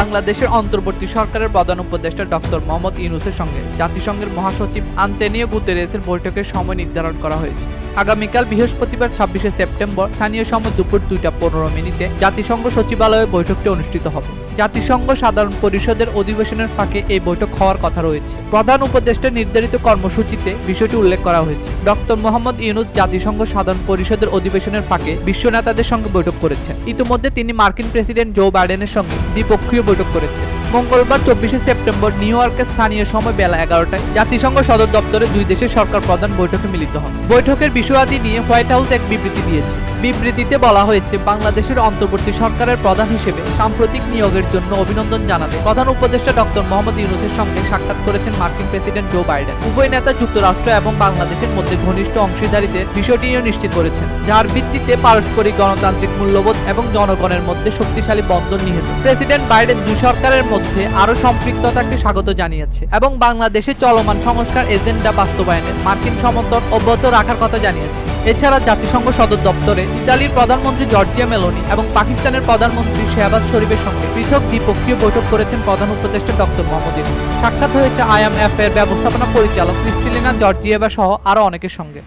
বাংলাদেশের অন্তর্বর্তী সরকারের প্রধান উপদেষ্টা ডক্টর মোহাম্মদ ইউনুসের সঙ্গে জাতিসংঘের মহাসচিব আন্তেনিও গুতেরেসের বৈঠকের সময় নির্ধারণ করা হয়েছে। আগামীকাল বৃহস্পতিবার ছাব্বিশে সেপ্টেম্বর স্থানীয় সময় দুপুর দুইটা পনেরো মিনিটে জাতিসংঘ সচিবালয়ে বৈঠকটি অনুষ্ঠিত হবে। জাতিসংঘ সাধারণ পরিষদের অধিবেশনের ফাঁকে এই বৈঠক হওয়ার কথা রয়েছে। প্রধান উপদেষ্টার নির্ধারিত কর্মসূচিতে বিষয়টি উল্লেখ করা হয়েছে। ডক্টর মোহাম্মদ ইউনুস জাতিসংঘ সাধারণ পরিষদের অধিবেশনের ফাঁকে বিশ্ব নেতাদের সঙ্গে বৈঠক করেছেন। ইতিমধ্যে তিনি মার্কিন প্রেসিডেন্ট জো বাইডেনের সঙ্গে দ্বিপক্ষীয় বৈঠক করেছেন। মঙ্গলবার, চব্বিশে সেপ্টেম্বর, নিউ ইয়র্কের স্থানীয় সময় বেলা এগারোটায় জাতিসংঘ সদর দপ্তরে দুই দেশের সরকার প্রধান বৈঠকে মিলিত হন। বৈঠকের বিষয়াদি নিয়ে হোয়াইট হাউস এক বিবৃতি দিয়েছে। বিবৃতিতে বলা হয়েছে, বাংলাদেশের অন্তর্বর্তী সরকারের প্রধান হিসেবে সাম্প্রতিক নিয়োগের জন্য অভিনন্দন জানাতে প্রধান উপদেষ্টা ডক্টর মোহাম্মদ ইউনুসের সঙ্গে সাক্ষাৎ করেছেন মার্কিন প্রেসিডেন্ট জো বাইডেন। উভয় নেতা যুক্তরাষ্ট্র এবং বাংলাদেশের মধ্যে ঘনিষ্ঠ অংশীদারিত্বের বিষয়টি নিশ্চিত করেছেন, যার ভিত্তিতে পারস্পরিক গণতান্ত্রিক মূল্যবোধ এবং জনগণের মধ্যে শক্তিশালী বন্ধন নিহিত। প্রেসিডেন্ট বাইডেন দুই সরকারের মধ্যে আরও সম্পৃক্ততাকে স্বাগত জানিয়েছে এবং বাংলাদেশে চলমান সংস্কার এজেন্ডা বাস্তবায়নে মার্কিন সমর্থন অব্যাহত রাখার কথা জানিয়েছে। এছাড়া জাতিসংঘ সদর দপ্তরে ইতালির প্রধানমন্ত্রী জর্জিয়া মেলোনি এবং পাকিস্তানের প্রধানমন্ত্রী শেহবাজ শরীফের সঙ্গে পৃথক দ্বিপক্ষীয় বৈঠক করেছেন প্রধান উপদেষ্টা ডক্টর মোহাম্মদ সাক্ষাৎ হয়েছে আইএমএফ এর ব্যবস্থাপনা পরিচালক ক্রিস্টিলিনা জর্জিয়েভা সহ আরও অনেকের সঙ্গে।